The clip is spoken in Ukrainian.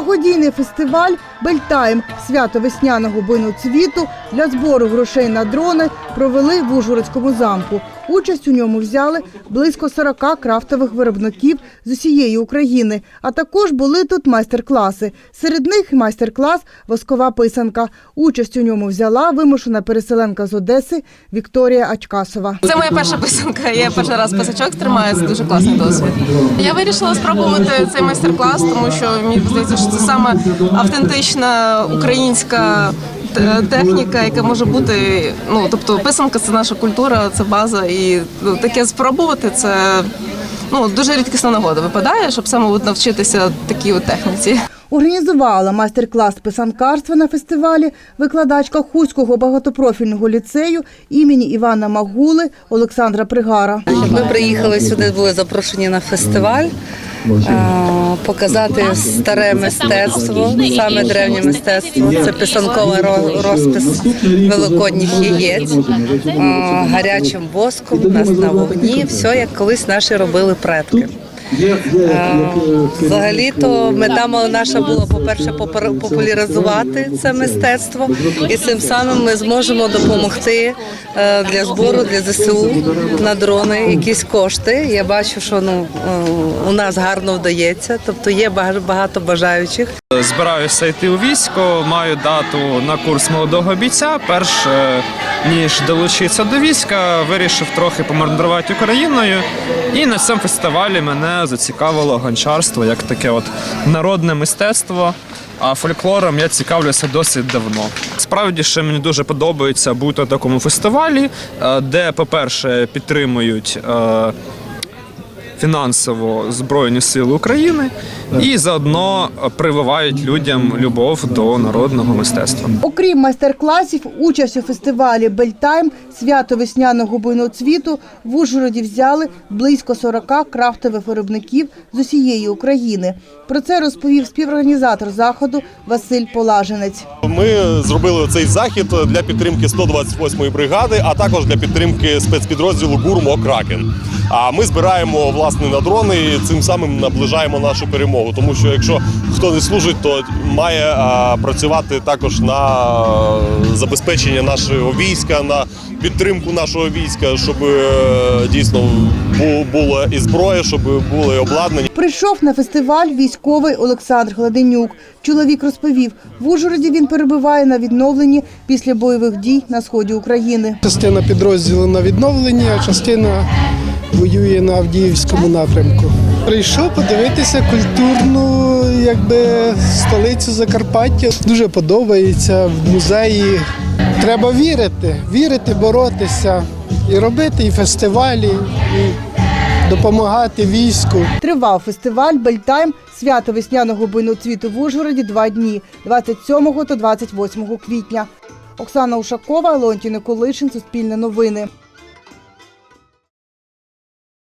Благодійний фестиваль Бельтайм свято весняного буйноцвіту для збору грошей на дрони провели в Ужгородському замку. Участь у ньому взяли близько 40 крафтових виробників з усієї України. А також були тут майстер-класи. Серед них майстер-клас Воскова писанка. Участь у ньому взяла вимушена переселенка з Одеси Вікторія Ачкасова. Це моя перша писанка. Я перший раз писачок тримаю. Це дуже класний досвід. Я вирішила спробувати цей майстер-клас, тому що мені здається, що це саме автентична українська техніка, яка може бути. Ну тобто, писанка це наша культура, це база, і ну, таке спробувати це. Ну, дуже рідкісна нагода випадає, щоб саме от навчитися такій от техніці. Організувала майстер-клас писанкарства на фестивалі викладачка Хуського багатопрофільного ліцею імені Івана Магули Олександра Пригара. Ми приїхали сюди, були запрошені на фестиваль. Показати старе мистецтво, саме древнє мистецтво. Це писанковий розпис великодніх яєць, гарячим воском, у нас на вогні, все як колись наші робили предки. Е, Взагалі-то мета наша була, по-перше, попар- популяризувати це мистецтво, і цим самим ми зможемо допомогти е, для збору для ЗСУ на дрони якісь кошти. Я бачу, що ну е, у нас гарно вдається, тобто є багато бажаючих. Збираюся йти у військо, маю дату на курс молодого бійця. Перш ніж долучитися до війська, вирішив трохи помандрувати Україною. І на цьому фестивалі мене зацікавило гончарство як таке от народне мистецтво. А фольклором я цікавлюся досить давно. Справді ще мені дуже подобається бути на такому фестивалі, е, де, по-перше, підтримують. Фінансово Збройні Сили України і заодно прививають людям любов до народного мистецтва. Окрім майстер-класів, участь у фестивалі Бельтайм свято весняного буйноцвіту в Ужгороді взяли близько 40 крафтових виробників з усієї України. Про це розповів співорганізатор заходу Василь Полаженець. Ми зробили цей захід для підтримки 128-ї бригади, а також для підтримки спецпідрозділу ГУРМО Кракен. А ми збираємо власне на дрони і цим самим наближаємо нашу перемогу. Тому що якщо хто не служить, то має а, працювати також на забезпечення нашого війська, на підтримку нашого війська, щоб е, дійсно бу- була і зброя, щоб були обладнання. Прийшов на фестиваль військовий Олександр Гладенюк. Чоловік розповів, в Ужгороді він перебуває на відновленні після бойових дій на сході України. Частина підрозділу на відновленні, а частина воює на Авдіївському напрямку. Прийшов подивитися культурну якби, столицю Закарпаття. Дуже подобається в музеї. Треба вірити, вірити, боротися і робити і фестивалі, і допомагати війську. Тривав фестиваль Бельтайм свято весняного буйноцвіту в Ужгороді два дні 27 та 28 квітня. Оксана Ушакова, Леонтій Николишин, Суспільне новини.